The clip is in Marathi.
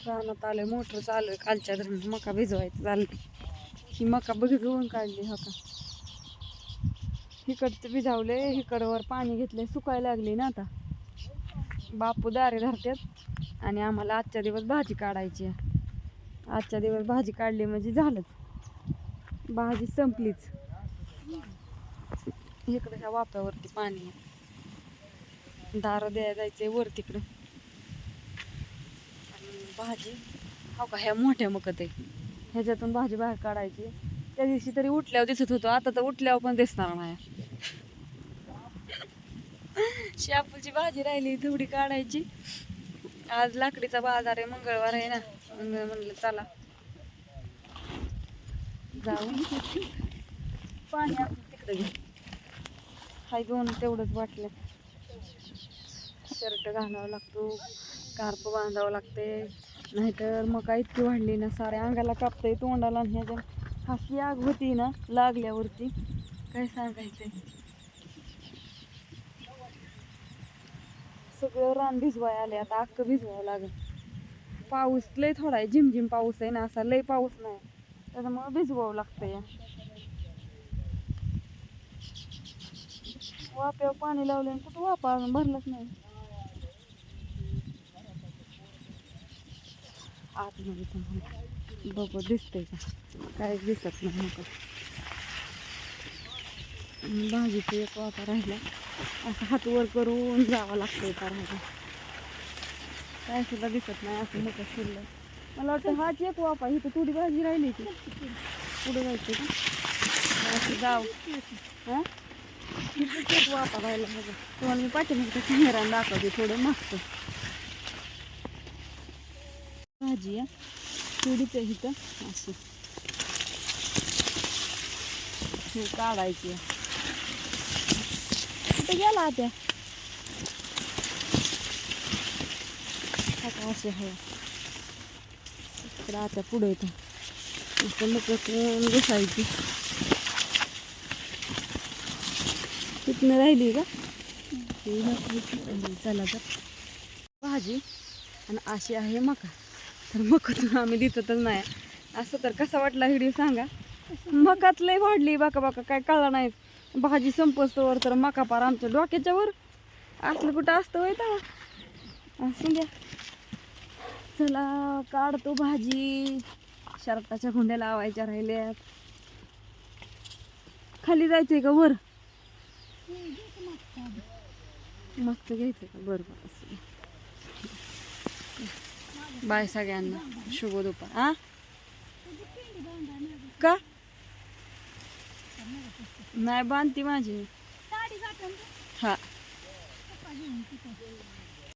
रानात आलोय मोटर चालू आहे कालच्या धरण मका भिजवायचं चाललं ही मका भिजवून काढली हो का. इकडचं भिजावले इकडवर पाणी घेतले सुकायला लागली ना आता. बापू दारे धरतात आणि आम्हाला आजच्या दिवस भाजी काढायची आहे. आजच्या दिवस भाजी काढली म्हणजे झालंच. भाजी संपलीच. इकडं ह्या वाप्यावरती पाणी आहे. दारं द्यायला जायचंय वर तिकडं. भाजी. हो का? ह्या मोठ्या मकत. आहे ह्याच्यातून भाजी बाहेर काढायची. त्या दिवशी तरी उठल्यावर दिसत होतो. आता तर उठल्यावर पण दिसणार नाही. शापूची भाजी राहिली थोडी काढायची. आज लाकडीचा बाजार आहे मंगळवार आहे ना. म्हणलं चला. जाऊन पाणी आपण तिकडे घे हाय दोन तेवढंच वाटलं शर्ट घालावा लागतो. कार्प बांधावं लागते नाहीतर मका इतकी वाढली ना साऱ्या अंगाला कापतंय तोंडाला आणि ह्याच्या खासी आग होती ना लागल्यावरती. काय सांगायचंय? सगळं रान भिजवाय आले आता अख्खं भिजवावं लागेल. पाऊस लय थोडा आहे झिमझिम पाऊस आहे ना असा लय पाऊस नाही. त्याच्यामुळं भिजवावं लागतं या वाप्यावर पाणी लावलं आणि कुठं वापा भरलंच नाही. आतमध्ये तुम्हाला बघू दिसतंय का? काहीच दिसत नाही नको भाजीचं एक वाटा राहिला. असं हात वर करून जावं लागतंय करायला काय सुद्धा दिसत नाही असं मोठं शिरलं मला वाटतं हाच एक वापा इथं थोडी भाजी राहिली की पुढे जायचं का? असं जाव. हां? इथं एक वापा राहिला बघा. तुम्हाला मी पाठीमागच्या कॅमेरा दाखवते थोडं मागतं भाजी आहे. थोडीच इथं. अशी हे काढायची आहे कुठे गेला त्या? आता असे आहे. आता पुढे येतं. इकडं लपटून बसायची? तिथनं राहिली का? चला तर. भाजी. आणि अशी आहे मका. तर मकातून आम्ही दिसतच नाही. असं तर कसा वाटला व्हिडिओ सांगा? मकात लय वाढली बाका बाका काय कळला नाही. भाजी संपस्तोवर तर मका पार आमच्या डोक्याच्या वर. असलं कुठं असतं होय असू द्या. चला काढतो भाजी. शर्टाच्या गुंड्या लावायच्या राहिल्यात. खाली जायचंय का वर? मस्त घ्यायचं का? बरं बरं. असं. बाय सगळ्यांना. शुभ दुपार. हा? का? नाही बांधती माझी. हा.